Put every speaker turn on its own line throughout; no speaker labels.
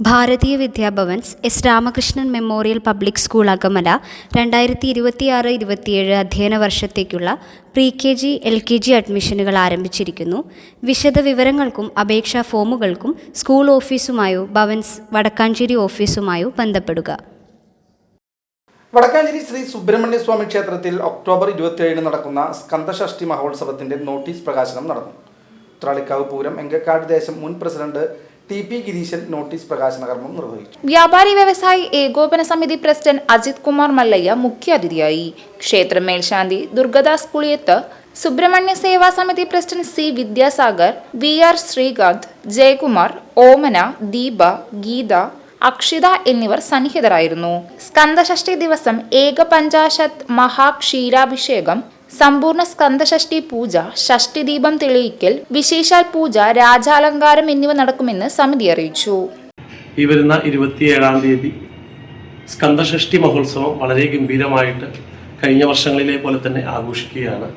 Bharatiya Vidya Bhavan's S Ramakrishnan memorial public school Akamala രണ്ടായിരത്തി ഇരുപത്തിയാറ് ഇരുപത്തിയേഴ് അധ്യയന വർഷത്തേക്കുള്ള pre K G L K G അഡ്മിഷനുകൾ ആരംഭിച്ചിരിക്കുന്നു. വിശദ വിവരങ്ങൾക്കും അപേക്ഷാ ഫോമുകൾക്കും സ്കൂൾ ഓഫീസുമായോ ഭവൻസ് വടക്കാഞ്ചേരി ഓഫീസുമായോ ബന്ധപ്പെടുക.
വടക്കാഞ്ചേരി ശ്രീ സുബ്രഹ്മണ്യ സ്വാമി ക്ഷേത്രത്തിൽ ഒക്ടോബർ ഇരുപത്തിയേഴിന് നടക്കുന്ന സ്കന്ദഷഷ്ടി മഹോത്സവത്തിന്റെ നോട്ടീസ് പ്രകാശനം നടന്നു. ത്രാളിക്കാവ് പൂരം എങ്കക്കാട് ദേശം മുൻ president T P Gireeshan notice പ്രകാശന കർമ്മം നിർവഹിച്ചു.
വ്യാപാരി വ്യവസായി ഏകോപന സമിതി പ്രസിഡന്റ് അജിത് കുമാർ മല്ലയ്യ മുഖ്യാതിഥിയായി. ക്ഷേത്ര മേൽശാന്തി ദുർഗദാസ് Puliyath Subrahmanya Seva Samiti president C Vidyasagar V R Srikanth Jayakumar Omana Deepa Geetha Akshitha എന്നിവർ സന്നിഹിതരായിരുന്നു. സ്കന്ദഷഷ്ടി ദിവസം ഏക പഞ്ചാശത് മഹാക്ഷീരാഭിഷേകം സമ്പൂർണ സ്കന്ദഷഷ്ടി പൂജ ഷഷ്ടി ദീപം തെളിയിക്കൽ വിശേഷാൽ പൂജ രാജാലങ്കാരം എന്നിവ നടക്കുമെന്ന് സമിതി അറിയിച്ചു.
ഈ വരുന്ന ഇരുപത്തിയേഴാം തീയതി സ്കന്ദഷഷ്ടി മഹോത്സവം വളരെ ഗംഭീരമായിട്ട് കഴിഞ്ഞ വർഷങ്ങളിലെ പോലെ തന്നെ ആഘോഷിക്കുകയാണ്.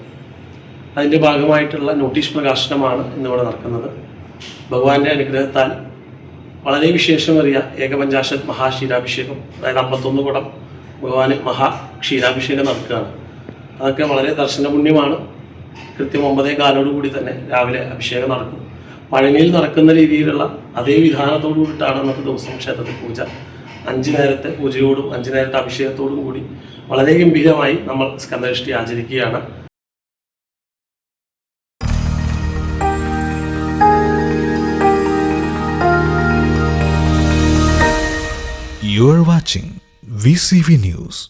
അതിന്റെ ഭാഗമായിട്ടുള്ള നോട്ടീസ് പ്രകാശനമാണ് ഇന്നിവിടെ നടക്കുന്നത്. ഭഗവാന്റെ അനുഗ്രഹത്താൽ വളരെ വിശേഷമേറിയ ഏകപഞ്ചാശത് മഹാക്ഷീരാഭിഷേകം അതായത് അമ്പത്തൊന്ന് കുടം ഭഗവാന് മഹാക്ഷീരാഭിഷേകം നടക്കുകയാണ്. അതൊക്കെ വളരെ ദർശനപുണ്യമാണ്. കൃത്യം ഒമ്പതേ കാലോടുകൂടി തന്നെ രാവിലെ അഭിഷേകം നടക്കും. പഴനിയിൽ നടക്കുന്ന രീതിയിലുള്ള അതേ വിധാനത്തോടു കൂടിയിട്ടാണ് അന്നത്തെ ദിവസം ക്ഷേത്രത്തിൽ പൂജ. അഞ്ച് നേരത്തെ പൂജയോടും അഞ്ച് നേരത്തെ അഭിഷേകത്തോടും കൂടി വളരെ ഗംഭീരമായി നമ്മൾ സ്കന്ദഷ്ടി ആചരിക്കുകയാണ്.
You are watching VCV News.